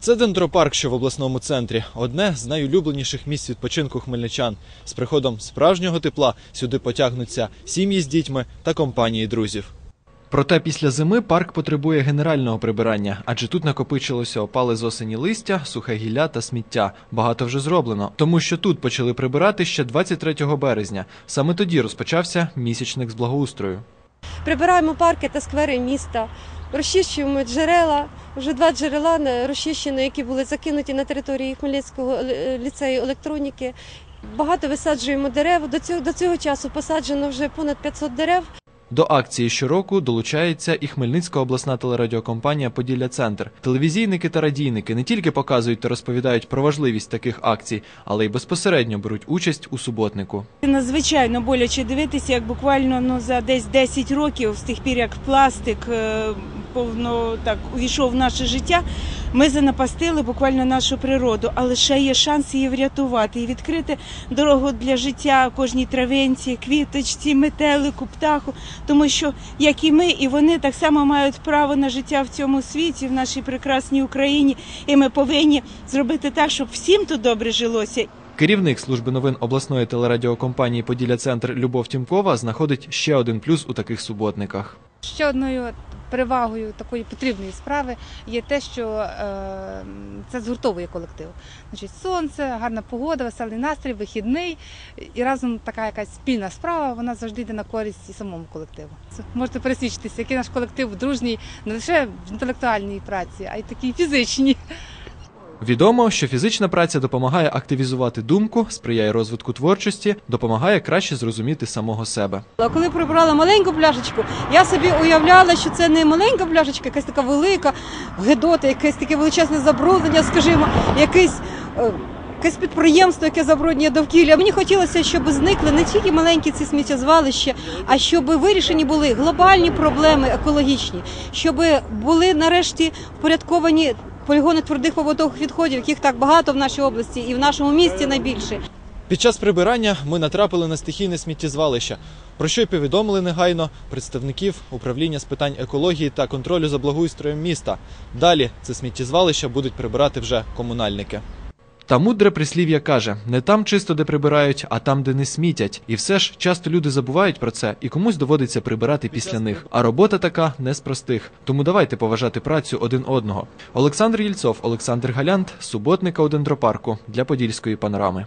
Це дендропарк, що в обласному центрі. Одне з найулюбленіших місць відпочинку хмельничан. З приходом справжнього тепла сюди потягнуться сім'ї з дітьми та компанії друзів. Проте після зими парк потребує генерального прибирання, адже тут накопичилося опали з осені листя, сухе гілля та сміття. Багато вже зроблено, тому що тут почали прибирати ще 23 березня. Саме тоді розпочався місячник з благоустрою. Прибираємо парки та сквери міста, розчищуємо джерела. Вже два джерела не розчищено, які були закинуті на території Хмельницького е, ліцею електроніки. Багато висаджуємо дерев. До цього, до цього часу посаджено вже понад 500 дерев. До акції щороку долучається і Хмельницька обласна телерадіокомпанія Поділля Центр. Телевізійники та радійники не тільки показують та розповідають про важливість таких акцій, але й безпосередньо беруть участь у суботнику. Надзвичайно боляче дивитися, як буквально ну за десь 10 років, з тих пір як пластик е, повно так увійшов в наше життя. Ми занапастили буквально нашу природу, але ще є шанс її врятувати і відкрити дорогу для життя кожній травинці, квіточці, метелику, птаху. Тому що як і ми, і вони так само мають право на життя в цьому світі, в нашій прекрасній Україні, і ми повинні зробити так, щоб всім тут добре жилося. Керівник служби новин обласної телерадіокомпанії Поділля Центр Любов Тімкова знаходить ще один плюс у таких суботниках. Ще одною перевагою такої потрібної справи є те, що е, це згуртовує колектив. Значить, сонце, гарна погода, веселий настрій, вихідний і разом така якась спільна справа, вона завжди йде на користь і самому колективу. Можете пересвідчитися, який наш колектив дружній не лише в інтелектуальній праці, а й такій фізичній. Відомо, що фізична праця допомагає активізувати думку, сприяє розвитку творчості, допомагає краще зрозуміти самого себе. Коли прибрала маленьку пляшечку, я собі уявляла, що це не маленька пляшечка, якась така велика гедота, якесь таке величезне забруднення, скажімо, якийсь. е, Якесь підприємство, яке забруднює довкілля. Мені хотілося, щоб зникли не тільки маленькі ці сміттєзвалища, а щоб вирішені були глобальні проблеми екологічні, щоб були нарешті впорядковані полігони твердих побутових відходів, яких так багато в нашій області і в нашому місті найбільше. Під час прибирання ми натрапили на стихійне сміттєзвалище, про що й повідомили негайно представників управління з питань екології та контролю за благоустроєм міста. Далі це сміттєзвалище будуть прибирати вже комунальники. Та мудре прислів'я каже: не там чисто, де прибирають, а там, де не смітять. І все ж часто люди забувають про це, і комусь доводиться прибирати після них. А робота така не з простих. Тому давайте поважати працю один одного. Олександр Єльцов, Олександр Галянт, суботника у дендропарку для подільської панорами.